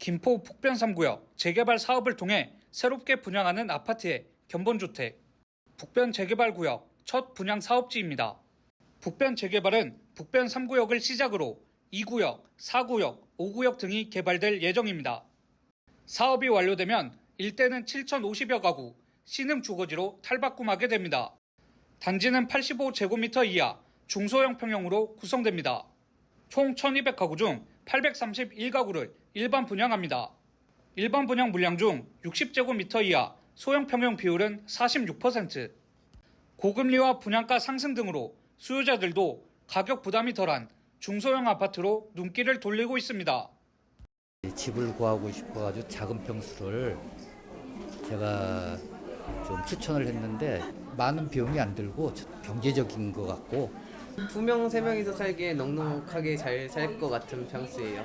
김포 북변 3구역 재개발 사업을 통해 새롭게 분양하는 아파트의 견본주택. 북변 재개발 구역 첫 분양 사업지입니다. 북변 재개발은 북변 3구역을 시작으로 2구역, 4구역, 5구역 등이 개발될 예정입니다. 사업이 완료되면 일대는 7,050여 가구, 신흥 주거지로 탈바꿈하게 됩니다. 단지는 85제곱미터 이하 중소형 평형으로 구성됩니다. 총 1,200가구 중 831가구를 일반 분양합니다. 일반 분양 물량 중 60제곱미터 이하 소형 평형 비율은 46%. 고금리와 분양가 상승 등으로 수요자들도 가격 부담이 덜한 중소형 아파트로 눈길을 돌리고 있습니다. 집을 구하고 싶어가지고 작은 평수를 제가 좀 추천을 했는데 많은 비용이 안 들고 경제적인 것 같고 두 명, 세 명이서 살기에 넉넉하게 잘 살 것 같은 평수예요.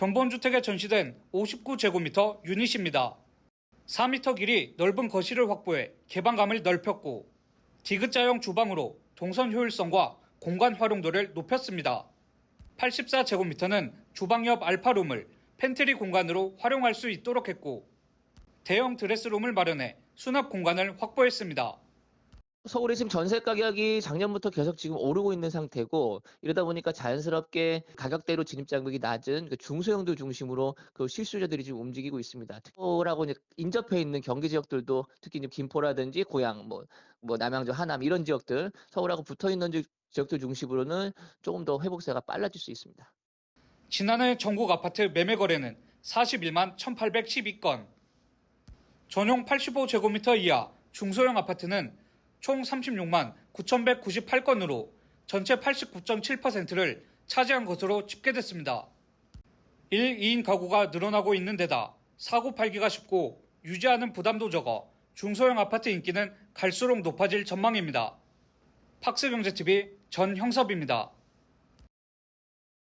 견본주택에 전시된 59제곱미터 유닛입니다. 4m 길이 넓은 거실을 확보해 개방감을 넓혔고 디귿자형 주방으로 동선 효율성과 공간 활용도를 높였습니다. 84제곱미터는 주방 옆 알파룸을 팬트리 공간으로 활용할 수 있도록 했고 대형 드레스룸을 마련해 수납 공간을 확보했습니다. 서울의 지금 전세 가격이 작년부터 계속 지금 오르고 있는 상태고 이러다 보니까 자연스럽게 가격대로 진입 장벽이 낮은 그 중소형들 중심으로 그 실수요자들이 지금 움직이고 있습니다. 특보라고 인접해 있는 경기 지역들도 특히 이제 김포라든지 고양, 뭐, 뭐 남양주, 하남 이런 지역들 서울하고 붙어 있는 지- 지역들 중심으로는 조금 더 회복세가 빨라질 수 있습니다. 지난해 전국 아파트 매매 거래는 41만 1,812건. 전용 85제곱미터 이하 중소형 아파트는 총 36만 9,198건으로 전체 89.7%를 차지한 것으로 집계됐습니다. 1, 2인 가구가 늘어나고 있는 데다 사고 팔기가 쉽고 유지하는 부담도 적어 중소형 아파트 인기는 갈수록 높아질 전망입니다. 팍스경제TV 전형섭입니다.